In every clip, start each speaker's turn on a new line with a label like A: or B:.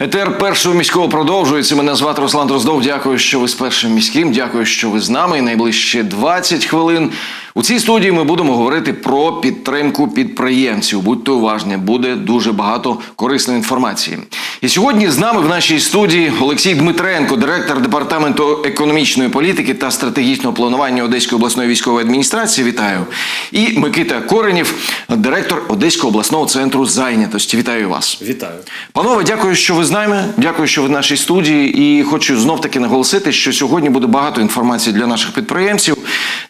A: Етер першого міського продовжується. Мене звати Руслан Дроздов. Дякую, що ви з першим міським. Дякую, що ви з нами. І найближче 20 хвилин. У цій студії ми будемо говорити про підтримку підприємців. Будьте уважні, буде дуже багато корисної інформації. І сьогодні з нами в нашій студії Олексій Дмитренко, директор департаменту економічної політики та стратегічного планування Одеської обласної військової адміністрації. Вітаю. І Микита Коренєв, директор Одеського обласного центру зайнятості. Вітаю вас.
B: Вітаю.
A: Панове, дякую, що ви з нами. Дякую, що ви в нашій студії. І хочу знов таки наголосити, що сьогодні буде багато інформації для наших підприємців,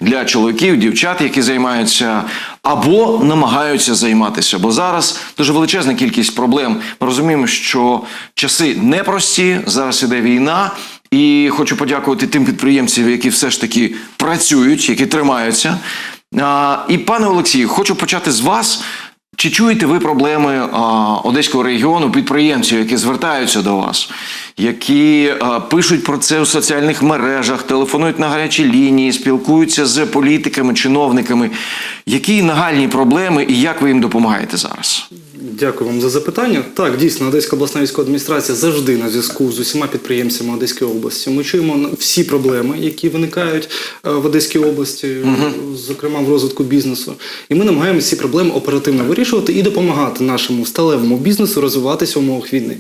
A: для чоловіків, дівчат, які займаються або намагаються займатися. Бо зараз дуже величезна кількість проблем. Ми розуміємо, що часи непрості. Зараз іде війна. І хочу подякувати тим підприємцям, які все ж таки працюють, які тримаються. І пане Олексію, хочу почати з вас. Чи чуєте ви проблеми а, Одеського регіону, підприємців, які звертаються до вас, які а, пишуть про це у соціальних мережах, телефонують на гарячі лінії, спілкуються з політиками, чиновниками? Які нагальні проблеми і як ви їм допомагаєте зараз?
B: Дякую вам за запитання. Так, дійсно, Одеська обласна військова адміністрація завжди на зв'язку з усіма підприємцями Одеської області. Ми чуємо всі проблеми, які виникають е, в Одеській області, зокрема в розвитку бізнесу. І ми намагаємося ці проблеми оперативно вирішувати і допомагати нашому сталевому бізнесу розвиватися в умовах війни.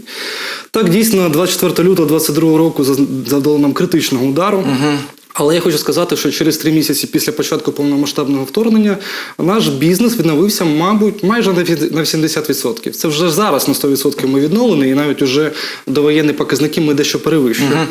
B: Так, дійсно, 24 лютого 2022 року завдало нам критичного удару. Але я хочу сказати, що через три місяці після початку повномасштабного вторгнення наш бізнес відновився, мабуть, майже на ві- на 70%. Це вже зараз на 100% ми відновлені, і навіть уже довоєнні показники ми дещо перевищуємо.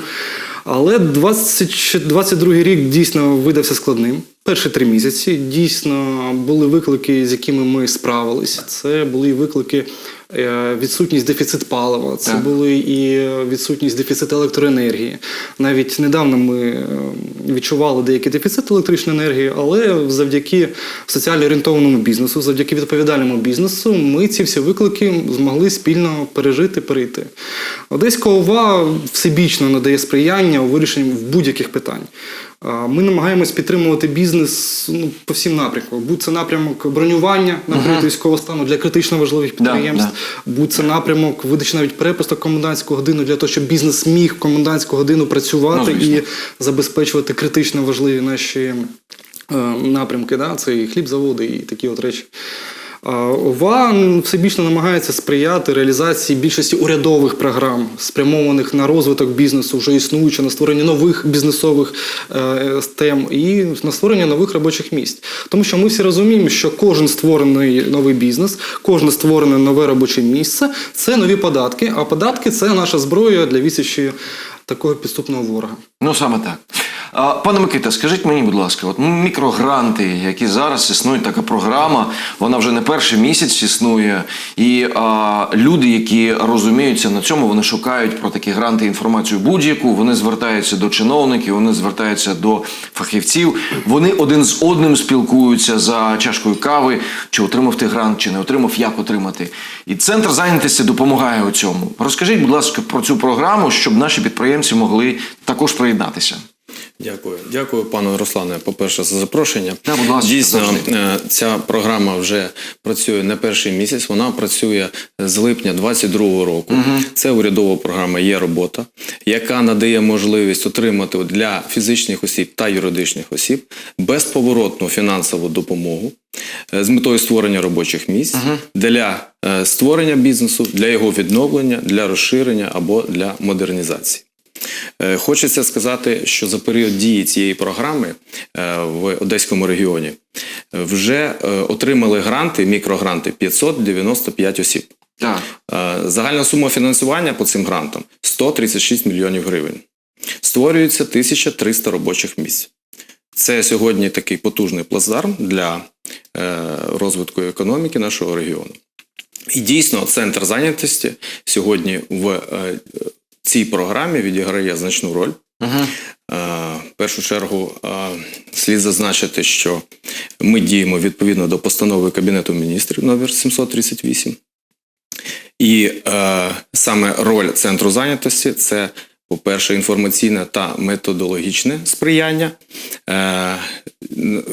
B: Але 20, 22 рік дійсно видався складним. Перші три місяці дійсно були виклики, з якими ми справилися. Це були виклики. Е, Відсутність дефіцит палива, це
A: Так.
B: були і відсутність дефіцит електроенергії. Навіть недавно ми е, відчували деякий дефіцит електричної енергії, але завдяки соціально орієнтованому бізнесу, завдяки відповідальному бізнесу, ми ці всі виклики змогли спільно пережити, перейти. Одеська ОВА всебічно надає сприяння у вирішенні будь-яких питань. Ми намагаємось підтримувати бізнес ну, по всім напрямкам. Будь це напрямок бронювання на період військового стану для критично важливих
A: Да,
B: підприємств, будь це напрямок видачі навіть перепусток в комендантську годину для того, щоб бізнес міг комендантську годину працювати
A: Ну,
B: і забезпечувати критично важливі наші е, напрямки. Да? Це і хлібзаводи, і такі от речі. ОВА всебічно намагається сприяти реалізації більшості урядових програм, спрямованих на розвиток бізнесу, вже існуючи, на створення нових бізнесових е, тем і на створення нових робочих місць. Тому що ми всі розуміємо, що кожен створений новий бізнес, кожне створене нове робоче місце це нові податки. А податки це наша зброя для відсічі такого підступного ворога.
A: Ну саме так. Пане Микита, скажіть мені, будь ласка, от мікрогранти, які зараз існують, така програма, вона вже не перший місяць існує. І а, люди, які розуміються на цьому, вони шукають про такі гранти інформацію будь-яку, вони звертаються до чиновників, вони звертаються до фахівців, вони один з одним спілкуються за чашкою кави, чи отримав ти грант, чи не отримав, як отримати. І центр зайнятості допомагає у цьому. Розкажіть, будь ласка, про цю програму, щоб наші підприємці могли також приєднатися.
C: Дякую, дякую, пане Руслане. По-перше, за запрошення.
A: Да, будь ласка,
C: Дійсно,
A: завжди.
C: е, ця програма вже працює не перший місяць. Вона працює з липня 2022 року. Це урядова програма Є робота, яка надає можливість отримати для фізичних осіб та юридичних осіб безповоротну фінансову допомогу е, з метою створення робочих місць для е, створення бізнесу, для його відновлення, для розширення або для модернізації. Е, Хочеться сказати, що за період дії цієї програми е, в Одеському регіоні е, вже отримали гранти, мікрогранти 595 осіб.
A: Так.
C: Загальна сума фінансування по цим грантам 136 мільйонів гривень. Створюється 1300 робочих місць. Це сьогодні такий потужний плацдарм для розвитку економіки нашого регіону. І дійсно, центр зайнятості сьогодні в цій програмі відіграє значну роль. Е, В першу чергу слід зазначити, що ми діємо відповідно до постанови Кабінету міністрів номер 738. І е, саме роль центру зайнятості це, по-перше, інформаційне та методологічне сприяння е,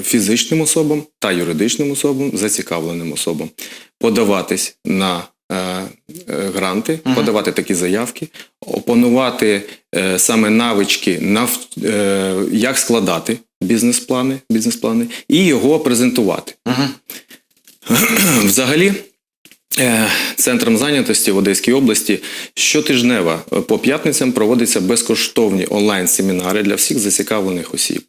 C: фізичним особам та юридичним особам, зацікавленим особам подаватись на е, гранти, подавати такі заявки, опанувати е, саме навички, нав, е, як складати бізнес-плани, бізнес-плани і його презентувати. Взагалі, е, центром зайнятості в Одеській області щотижнево по п'ятницям проводяться безкоштовні онлайн-семінари для всіх зацікавлених осіб,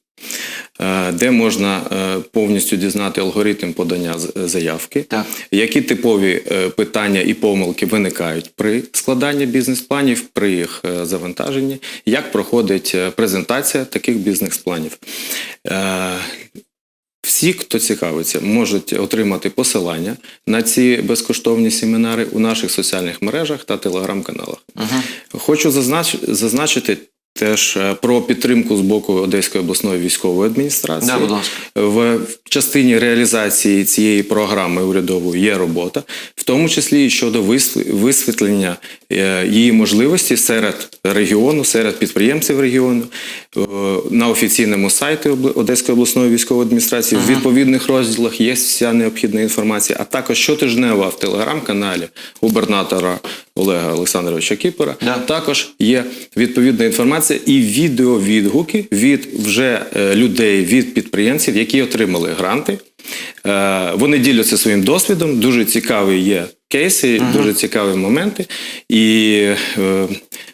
C: де можна е, повністю дізнати алгоритм подання заявки,
A: Так.
C: які типові е, питання і помилки виникають при складанні бізнес-планів, при їх е, завантаженні, як проходить е, презентація таких бізнес-планів. Е, всі, хто цікавиться, можуть отримати посилання на ці безкоштовні семінари у наших соціальних мережах та телеграм-каналах. Хочу зазнач... зазначити теж е, про підтримку з боку Одеської обласної військової адміністрації.
A: Да, будь ласка.
C: В частині реалізації цієї програми урядової є робота, в тому числі і щодо висвітлення е, її можливості серед регіону, серед підприємців регіону Е, на офіційному сайті Одеської обласної військової адміністрації. В відповідних розділах є вся необхідна інформація, а також щотижнево в телеграм-каналі губернатора Олега Олександровича Кіпера.
A: Да.
C: Також є відповідна інформація і відеовідгуки від вже е, людей, від підприємців, які отримали гранти. Е, Вони діляться своїм досвідом. Дуже цікаві є кейси, дуже цікаві моменти. І е,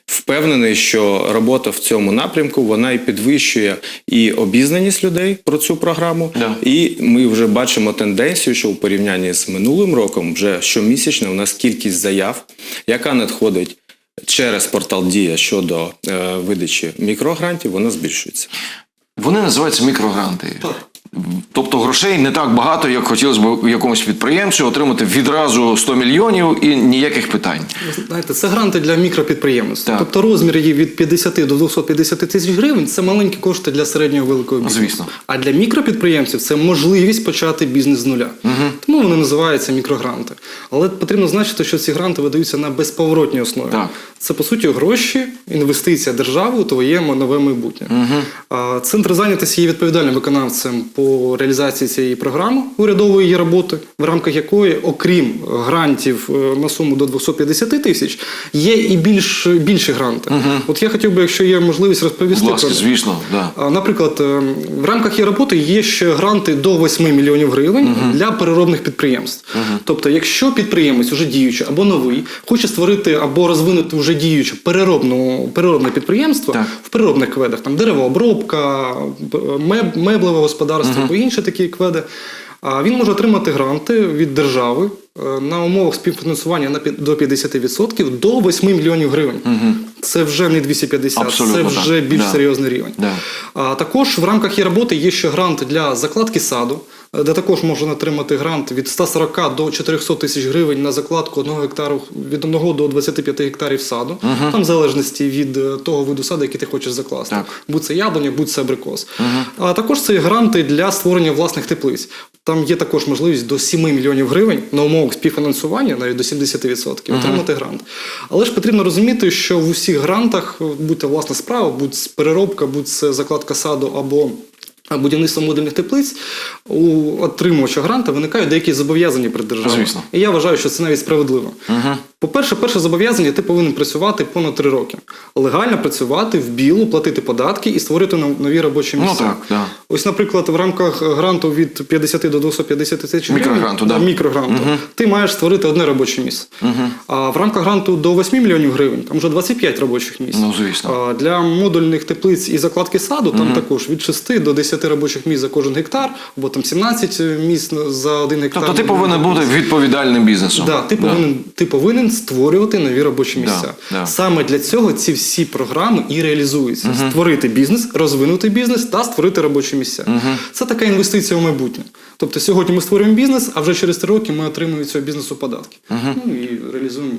C: впевнений, що робота в цьому напрямку вона і підвищує і обізнаність людей про цю програму.
A: Да.
C: І ми вже бачимо тенденцію, що у порівнянні з минулим роком вже щомісячно у нас кількість заяв, яка надходить через портал Дія щодо е, видачі мікрогрантів, вона збільшується.
A: Вони називаються мікрогранти. Тобто грошей не так багато, як хотілося б якомусь підприємцю отримати відразу 100 мільйонів і ніяких питань.
B: Знаєте, це гранти для мікропідприємств.
A: Так.
B: Тобто розмір її від 50 до 250 тисяч гривень це маленькі кошти для середнього великого бізнесу.
A: Звісно.
B: А для мікропідприємців це можливість почати бізнес з нуля. Тому вони називаються мікрогранти. Але потрібно значити, що ці гранти видаються на безповоротній основі.
A: Так.
B: Це по суті гроші, інвестиція держави у твоє нове майбутнє. А Центр зайнятості є відповідальним виконавцем по реалізації цієї програми урядової її роботи, в рамках якої, окрім грантів е, на суму до 250 тисяч, є і більш більші гранти. От я хотів би, якщо є можливість розповісти
A: ласка,
B: про
A: звісно, да.
B: Наприклад, е, в рамках її роботи є ще гранти до 8 мільйонів гривень для переробних підприємств. Тобто, якщо підприємець уже діючий або новий, хоче створити або розвинути вже діюче переробну, переробне підприємство
A: Так.
B: в переробних кведах, там деревообробка, меб- меблеве господарство або інші такі кведи. А він може отримати гранти від держави е, на умовах співфінансування до 50% до 8 мільйонів гривень. Це вже не 250,
A: Абсолютно
B: це
A: так.
B: вже більш
A: Да.
B: серйозний рівень.
A: Да.
B: А також в рамках її роботи є ще грант для закладки саду, е, де також можна отримати грант від 140 до 400 тисяч гривень на закладку 1 гектару від 1 до 25 гектарів саду. Там в залежності від е, того виду саду, який ти хочеш закласти.
A: Так.
B: Будь це яблуня, будь це абрикос. А також це гранти для створення власних теплиць. Там є також можливість до 7 мільйонів гривень на умовах співфінансування, навіть до 70% отримати грант. Але ж потрібно розуміти, що в усіх грантах, будь-то власна справа, будь переробка, будь це закладка саду або будівництво модульних теплиць, у отримувача гранта виникають деякі зобов'язання перед державою.
A: Звісно.
B: І я вважаю, що це навіть справедливо. По-перше, перше зобов'язання ти повинен працювати понад 3 роки. Легально працювати в білу, платити податки і створити нові робочі
A: Ну,
B: місця.
A: так, да.
B: Ось, наприклад, в рамках гранту від 50 до 250 тисяч гривень,
A: Мікрогранту, да.
B: мікрогранту, ти маєш створити одне робоче місце. А в рамках гранту до 8 мільйонів гривень там вже 25 робочих місць.
A: Ну, звісно.
B: А для модульних теплиць і закладки саду там також від 6 до 10 робочих місць за кожен гектар, або там 17 місць за один гектар.
A: Тобто ти повинен бути відповідальним бізнесом.
B: Да, ти, повинен, ти повинен створювати нові робочі місця.
A: да.
B: Саме для цього ці всі програми і реалізуються: створити бізнес, розвинути бізнес та створити робочі місця. Це така інвестиція в майбутнє. Тобто сьогодні ми створюємо бізнес, а вже через три роки ми отримуємо від цього бізнесу податки. Ну і реалізуємо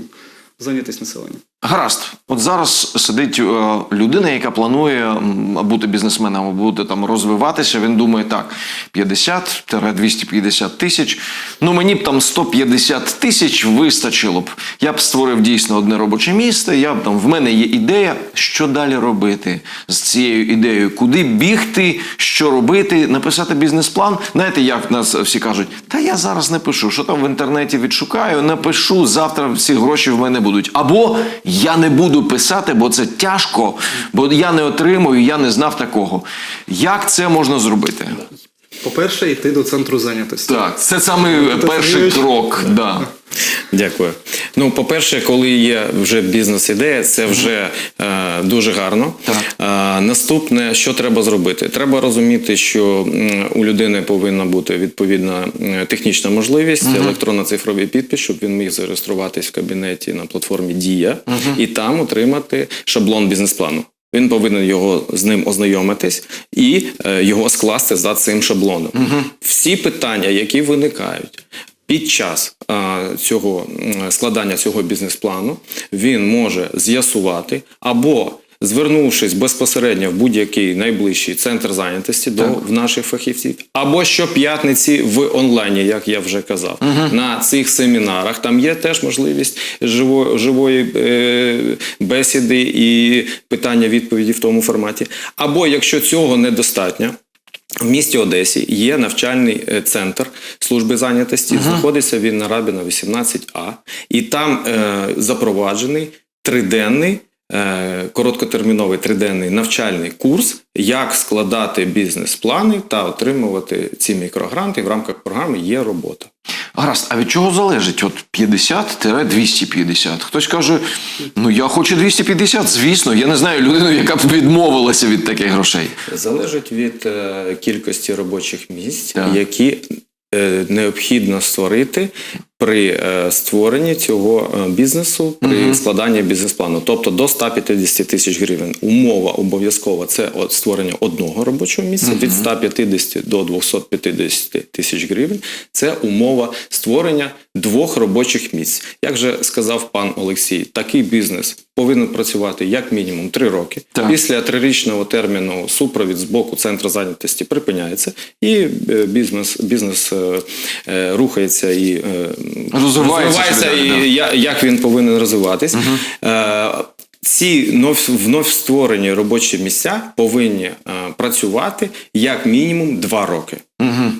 B: зайнятість населення.
A: Гаразд, от зараз сидить е, людина, яка планує бути бізнесменом, або бути там розвиватися. Він думає, так, 50-250 тисяч. Ну мені б там 150 тисяч вистачило б. Я б створив дійсно одне робоче місце. Я б там в мене є ідея, що далі робити з цією ідеєю, куди бігти, що робити, написати бізнес-план. Знаєте, як нас всі кажуть, та я зараз не пишу, що там в інтернеті відшукаю, напишу, завтра всі гроші в мене будуть. Або я не буду писати, бо це тяжко, бо я не отримую, я не знав такого. Як це можна зробити?
B: По-перше, йти до центру зайнятості.
A: Так, це саме перший
B: Сергійович.
A: крок. Да.
C: Дякую. Ну, по-перше, коли є вже бізнес-ідея, це вже е, дуже гарно. Е, наступне, що треба зробити? Треба розуміти, що у людини повинна бути відповідна е, технічна можливість, електронно-цифровий підпис, щоб він міг зареєструватись в кабінеті на платформі Дія і там отримати шаблон бізнес-плану. Він повинен його з ним ознайомитись і е, його скласти за цим шаблоном. Всі питання, які виникають під час а, цього складання цього бізнес-плану, він може з'ясувати або звернувшись безпосередньо в будь-який найближчий центр зайнятості до в наших фахівців, або щоп'ятниці в онлайні, як я вже казав, на цих семінарах. Там є теж можливість живо, живої е, бесіди і питання-відповіді в тому форматі. Або якщо цього недостатньо. В місті Одесі є навчальний е, центр служби зайнятості. Знаходиться він на Рабіна 18А, і там е, запроваджений триденний. Е, Короткотерміновий триденний навчальний курс, як складати бізнес-плани та отримувати ці мікрогранти. В рамках програми є робота.
A: Гаразд, а від чого залежить? От 50-250. Хтось каже, ну я хочу 250, звісно, я не знаю людину, яка б відмовилася від таких грошей.
C: Залежить від е, кількості робочих місць,
A: Так.
C: які е, необхідно створити при е, створенні цього е, бізнесу, при складанні бізнес-плану. Тобто до 150 тисяч гривень. Умова обов'язкова це створення одного робочого місця. Від 150 до 250 тисяч гривень. Це умова створення двох робочих місць. Як же сказав пан Олексій, такий бізнес повинен працювати як мінімум 3 роки.
A: Так.
C: Після трирічного терміну супровід з боку центру зайнятості припиняється, і е, бізнес, бізнес е, е, рухається і е,
A: Розвивається собі,
C: і
A: да,
C: як він повинен розвиватись. Е, ці нов, вновь створені робочі місця повинні е, працювати як мінімум 2 роки.
A: Угу.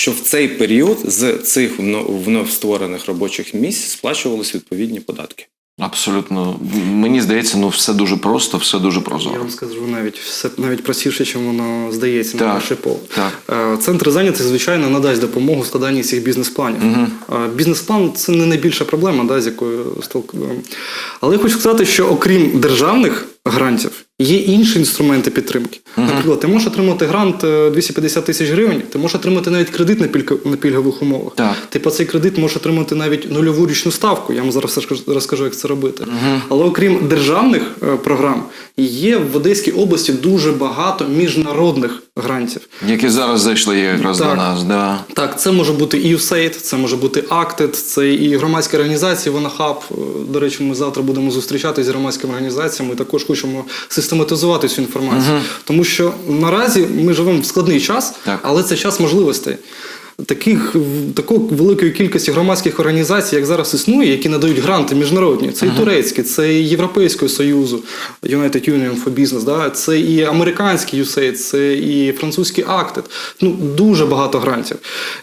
C: Щоб в цей період з цих вно- вновь створених робочих місць сплачувалися відповідні податки.
A: Абсолютно. Мені здається, ну все дуже просто, все дуже прозоро.
B: Я вам скажу навіть все навіть простіше, чим воно здається на
A: Так,
B: перший погляд.
A: так.
B: Е, Центр зайнятості, звичайно, надасть допомогу в складанні цих бізнес-планів. Е, Бізнес-план це не найбільша проблема, да, з якою столкуємо. Але я хочу сказати, що окрім державних грантів, є інші інструменти підтримки. Наприклад, ти можеш отримати грант е, 250 тисяч гривень, ти можеш отримати навіть кредит на, пілька- на пільгових умовах.
A: Так.
B: Ти по цей кредит можеш отримати навіть нульову річну ставку. Я вам зараз розкажу- як це робити. Але окрім державних е, програм, є в Одеській області дуже багато міжнародних грантів.
A: Які зараз зайшли якраз
B: Так.
A: до нас. Да.
B: Так, це може бути і USAID, це може бути Acted, це і громадські організації Вонахаб. До речі, ми завтра будемо зустрічатися з громадськими організаціями. Також хочемо систематизувати цю інформацію. Тому що наразі ми живемо в складний час,
A: Так.
B: але це час можливостей. Таких такої великої кількості громадських організацій, як зараз існує, які надають гранти міжнародні, це і турецькі, це і Європейського Союзу, United Union for Business, да? це і американський USAID, це і французький Acted. Ну дуже багато грантів.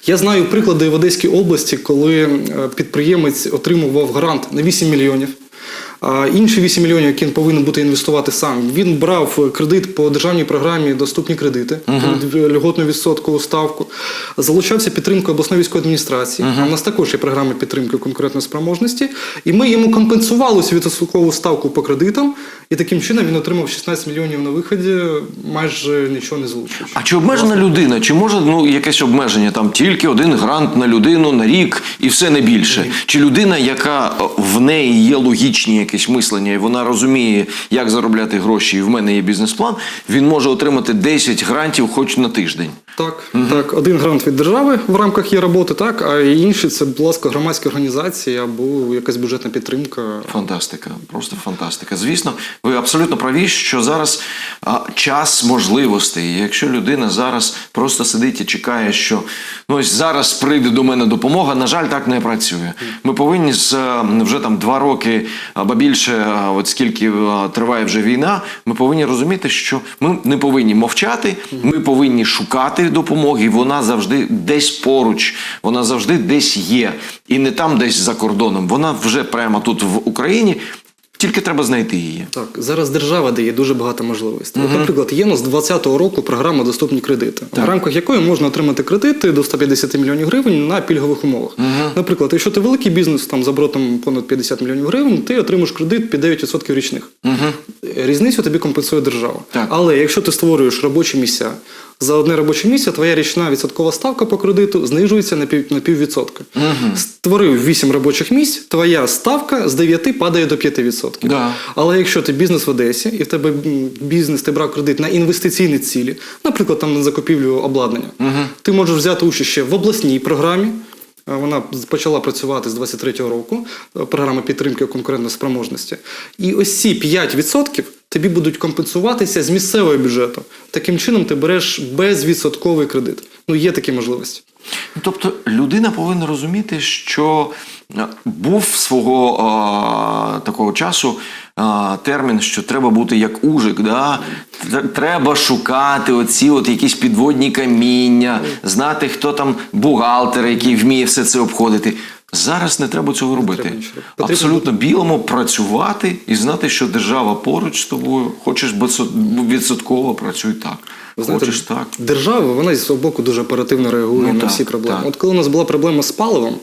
B: Я знаю приклади в Одеській області, коли е, підприємець отримував грант на 8 мільйонів. Інші 8 мільйонів, які він повинен бути інвестувати сам, він брав кредит по державній програмі Доступні кредити під льготну відсоткову ставку, залучався підтримкою обласної військової адміністрації. А в нас також є програми підтримки конкурентної спроможності. І ми йому компенсували цю відсоткову ставку по кредитам, і таким чином він отримав 16 мільйонів на виході, майже нічого не залучуючи.
A: А чи обмежена людина? Чи може ну якесь обмеження? Там тільки один грант на людину на рік і все не більше? Чи людина, яка в неї є логічні якісь мислення, і вона розуміє, як заробляти гроші, і в мене є бізнес-план, він може отримати 10 грантів хоч на тиждень.
B: Так, так, один грант від держави в рамках є роботи, так, а інший це, будь ласка, громадські організації або якась бюджетна підтримка.
A: Фантастика, просто фантастика. Звісно, ви абсолютно праві, що зараз а, час можливостей. Якщо людина зараз просто сидить і чекає, що ну ось зараз прийде до мене допомога, на жаль, так не працює. Ми повинні з е, вже там два роки або більше, е, от скільки е, триває вже війна, ми повинні розуміти, що ми не повинні мовчати, ми повинні шукати допомоги. Вона завжди десь поруч, вона завжди десь є, і не там, десь за кордоном. Вона вже прямо тут в Україні. Тільки треба знайти її.
B: Так, зараз держава дає дуже багато можливостей. От, Наприклад, є у нас з 2020 року програма Доступні кредити, в рамках якої можна отримати кредити до 150 мільйонів гривень на пільгових умовах. Наприклад, якщо ти великий бізнес там з оборотом понад 50 мільйонів гривень, ти отримаєш кредит під 9% річних. Різницю тобі компенсує держава.
A: Так.
B: Але якщо ти створюєш робочі місця, за одне робоче місце твоя річна відсоткова ставка по кредиту знижується на пів на піввідсотка. Створив 8 робочих місць, твоя ставка з 9 падає до 5%.
A: Да.
B: Але якщо ти бізнес в Одесі, і в тебе бізнес, ти брав кредит на інвестиційні цілі, наприклад, там на закупівлю обладнання, ти можеш взяти участь ще в обласній програмі. Е, Вона почала працювати з 23-го року, е, програма підтримки конкурентоспроможності. І ось ці 5% тобі будуть компенсуватися з місцевого бюджету. Таким чином ти береш безвідсотковий кредит. Ну, є такі можливості.
A: Ну, Тобто людина повинна розуміти, що е, був свого а, такого часу а, термін, що треба бути як ужик. Да? Треба шукати оці от якісь підводні каміння, знати, хто там бухгалтер, який вміє все це обходити. Зараз не треба цього робити. Абсолютно білому працювати і знати, що держава поруч з тобою. Хочеш відсотково, працюй так.
B: Ви знаєте,
A: Хочеш так.
B: Держава, вона зі свого боку дуже оперативно реагує
A: Ну,
B: на
A: так,
B: всі проблеми.
A: так.
B: От коли у нас була проблема з паливом,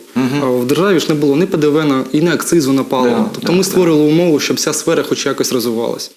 B: а в державі ж не було ні ПДВ на і не акцизу на паливо.
A: Да,
B: тобто
A: да,
B: ми створили умову, щоб ця сфера хоч якось розвивалась.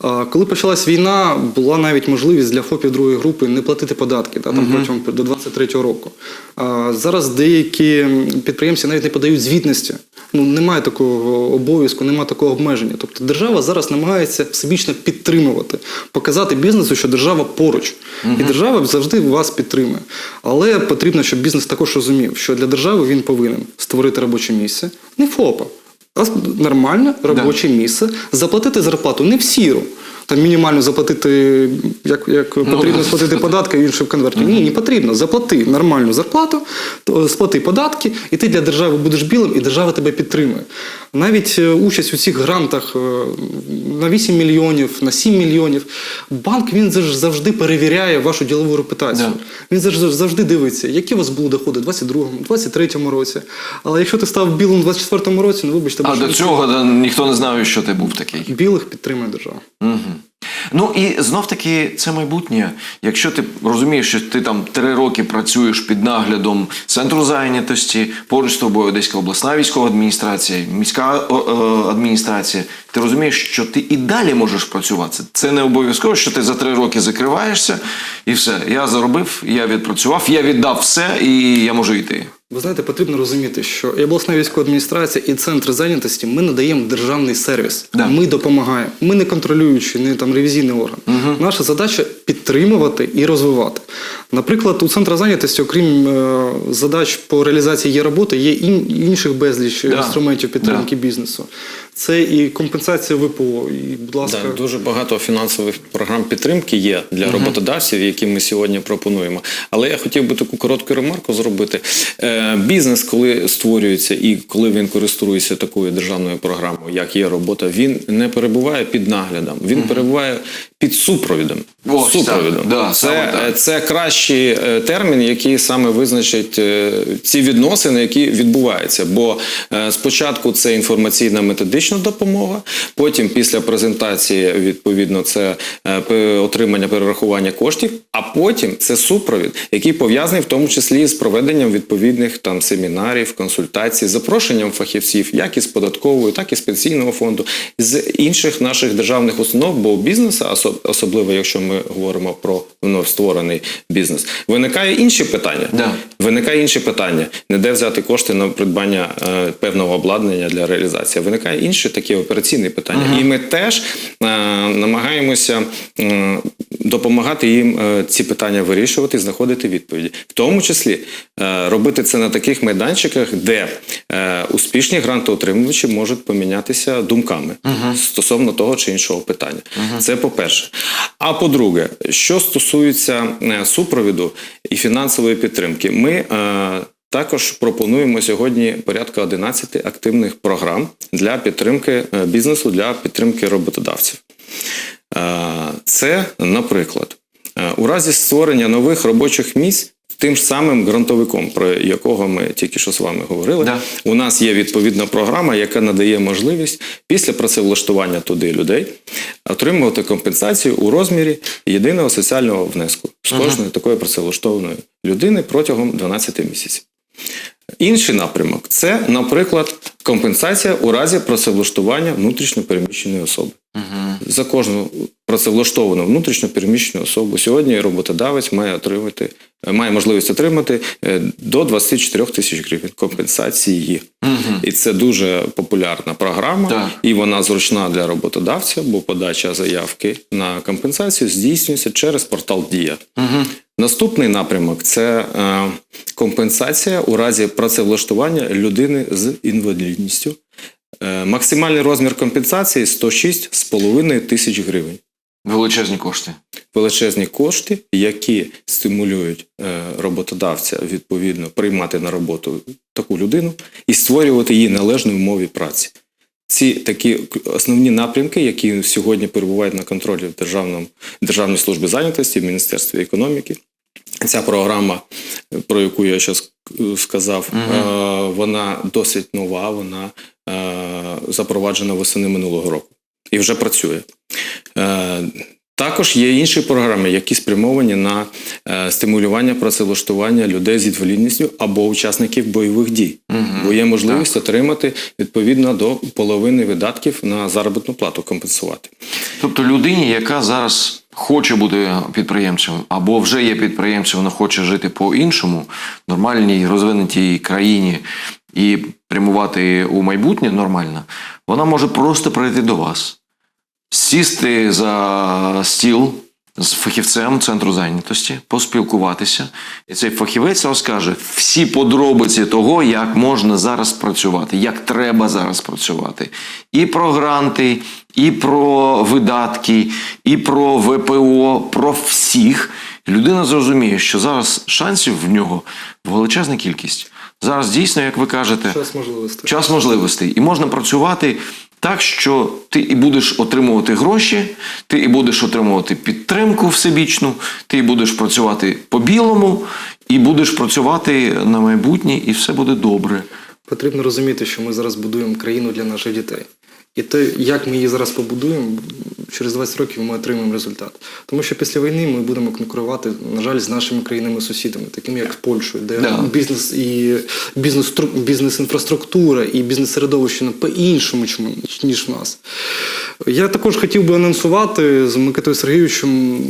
B: А коли почалась війна, була навіть можливість для ФОПів другої групи не платити податки да, там, протягом до 23-го року. А зараз деякі підприємці навіть не подають звітності. Ну немає такого обов'язку, немає такого обмеження. Тобто держава зараз намагається всебічно підтримувати, показати бізнесу, що держава поруч, і держава завжди вас підтримує. Але потрібно, щоб бізнес також розумів, що для держави він повинен створити робоче місце, не ФОПа, а нормальне робоче місце, заплатити зарплату не в сіру. Там мінімально заплатити, як, як потрібно сплатити податки, а інше в конверті. Ні, не потрібно. Заплати нормальну зарплату, то сплати податки, і ти для держави будеш білим, і держава тебе підтримує. Навіть е, участь у цих грантах е, на 8 мільйонів, на 7 мільйонів. Банк він завжди перевіряє вашу ділову репутацію.
A: Да.
B: Він завжди, дивиться, які у вас були доходи в 22-му, 23-му році. Але якщо ти став білим в 24-му році, ну вибачте,
A: А до цього ніхто не знав, що ти був такий.
B: білих підтримує держава.
A: Ну і знов таки це майбутнє. Якщо ти розумієш, що ти там три роки працюєш під наглядом центру зайнятості, поруч з тобою Одеська обласна військова адміністрація, міська е, адміністрація, ти розумієш, що ти і далі можеш працювати. Це не обов'язково, що ти за три роки закриваєшся і все. Я заробив, я відпрацював, я віддав все і я можу йти.
B: Ви знаєте, потрібно розуміти, що і обласна військова адміністрація, і центр зайнятості ми надаємо державний сервіс.
A: Да.
B: Ми допомагаємо. Ми не контролюючий, не там ревізійний орган. Наша задача підтримувати і розвивати. Наприклад, у центру зайнятості, окрім е, задач по реалізації є роботи, є ін- інших безліч
A: Да.
B: інструментів підтримки бізнесу. Це і компенсація ВПО, і, будь ласка,
C: да, дуже багато фінансових програм підтримки є для роботодавців, які ми сьогодні пропонуємо. Але я хотів би таку коротку ремарку зробити. Е, бізнес, коли створюється і коли він користується такою державною програмою, як є робота, він не перебуває під наглядом, він перебуває під супровідом.
A: Так,
C: супровідом.
A: да,
C: це, це кращий е, термін, який саме визначить е, ці відносини, які відбуваються. Бо е, спочатку це інформаційна методична допомога, потім після презентації, відповідно, це е, отримання перерахування коштів, а потім це супровід, який пов'язаний в тому числі з проведенням відповідних там семінарів, консультацій, запрошенням фахівців, як із податкової, так і з пенсійного фонду, з інших наших державних установ, бо бізнесу, а особ- особливо якщо ми говоримо про створений бізнес. Виникає інші питання.
A: Да.
C: Виникає інше питання: не де взяти кошти на придбання е, певного обладнання для реалізації. Виникає інші такі операційні питання. І ми теж е, намагаємося е, допомагати їм е, ці питання вирішувати, і знаходити відповіді, в тому числі е, робити це на таких майданчиках, де е, успішні грантоотримувачі можуть помінятися думками стосовно того чи іншого питання. Це по-перше. А по-друге, що стосується е, супровіду і фінансової підтримки, ми е, також пропонуємо сьогодні порядка 11 активних програм для підтримки е, бізнесу, для підтримки роботодавців. Це, наприклад, у разі створення нових робочих місць тим ж самим грантовиком, про якого ми тільки що з вами говорили,
A: Да.
C: у нас є відповідна програма, яка надає можливість після працевлаштування туди людей отримувати компенсацію у розмірі єдиного соціального внеску з кожної такої працевлаштованої людини протягом 12 місяців. Інший напрямок це, наприклад, компенсація у разі працевлаштування внутрішньопереміщеної особи. За кожну працевлаштовану внутрішньопереміщену особу сьогодні роботодавець має отримати, має можливість отримати е, до 24 тисяч гривень компенсації. І це дуже популярна програма,
A: Так.
C: і вона зручна для роботодавця, бо подача заявки на компенсацію здійснюється через портал Дія. Наступний напрямок це е, компенсація у разі працевлаштування людини з інвалідністю. Е, максимальний розмір компенсації 106,5 тисяч гривень.
A: Величезні кошти.
C: Величезні кошти, які стимулюють е, роботодавця відповідно приймати на роботу таку людину і створювати її належні умови праці. Ці такі основні напрямки, які сьогодні перебувають на контролі в Державному, Державній службі зайнятості, в Міністерстві економіки. Ця програма, про яку я зараз сказав, е, вона досить нова, вона запроваджена восени минулого року і вже працює. Е, Також є інші програми, які спрямовані на е, стимулювання працевлаштування людей з інвалідністю або учасників бойових дій, бо є можливість отримати відповідно до половини видатків на заробітну плату компенсувати.
A: Тобто людині, яка зараз хоче бути підприємцем, або вже є підприємцем, вона хоче жити по-іншому, нормальній розвинутій країні і прямувати у майбутнє нормально, вона може просто прийти до вас, сісти за стіл з фахівцем центру зайнятості, поспілкуватися. І цей фахівець розкаже всі подробиці того, як можна зараз працювати, як треба зараз працювати. І про гранти, і про видатки, і про ВПО, про всіх. Людина зрозуміє, що зараз шансів в нього величезна кількість. Зараз дійсно, як ви кажете,
B: Час можливостей.
A: час можливостей. І можна працювати так, що ти і будеш отримувати гроші, ти і будеш отримувати підтримку всебічну, ти і будеш працювати по-білому, і будеш працювати на майбутнє, і все буде добре.
B: Потрібно розуміти, що ми зараз будуємо країну для наших дітей. І те, як ми її зараз побудуємо, через 20 років ми отримаємо результат. Тому що після війни ми будемо конкурувати, на жаль, з нашими країнами-сусідами, такими як Польщею, де
A: Да.
B: бізнес і бізнес, бізнес-інфраструктура і бізнес-середовище по-іншому, ніж в нас. Я також хотів би анонсувати з Микитою Сергійовичем.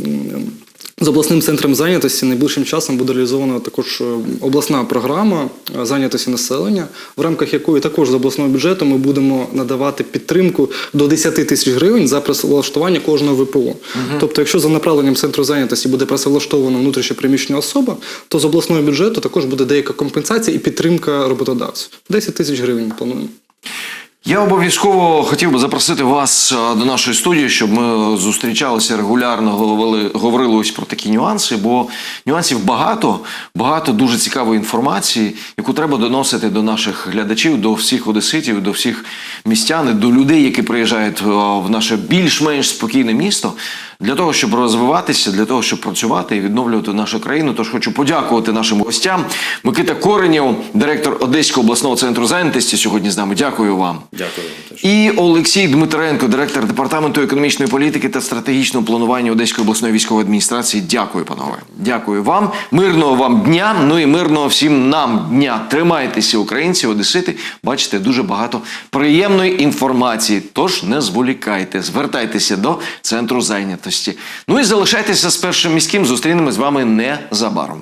B: З обласним центром зайнятості найближчим часом буде реалізована також е, обласна програма е, зайнятості населення, в рамках якої також з обласного бюджету ми будемо надавати підтримку до 10 тисяч гривень за працевлаштування кожного ВПО. Тобто, якщо за направленням центру зайнятості буде працевлаштована внутрішньоприміщена особа, то з обласного бюджету також буде деяка компенсація і підтримка роботодавців. 10 тисяч гривень плануємо.
A: Я обов'язково хотів би запросити вас е, до нашої студії, щоб ми зустрічалися регулярно, говорили, говорили ось про такі нюанси, бо нюансів багато, багато дуже цікавої інформації, яку треба доносити до наших глядачів, до всіх одеситів, до всіх містян, до людей, які приїжджають е, в наше більш-менш спокійне місто, для того, щоб розвиватися, для того, щоб працювати і відновлювати нашу країну. Тож хочу подякувати нашим гостям. Микита Коренєв, директор Одеського обласного центру зайнятості, сьогодні з нами. Дякую вам.
C: Дякую вам.
A: І Олексій Дмитренко, директор департаменту економічної політики та стратегічного планування Одеської обласної військової адміністрації. Дякую, панове. Дякую вам. Мирного вам дня. Ну і мирного всім нам дня. Тримайтеся, українці, одесити. Бачите, дуже багато приємної інформації. Тож не зволікайте, звертайтеся до центру зайнятості. Звітності. Ну і залишайтеся з першим міським. Зустрінемось з вами незабаром.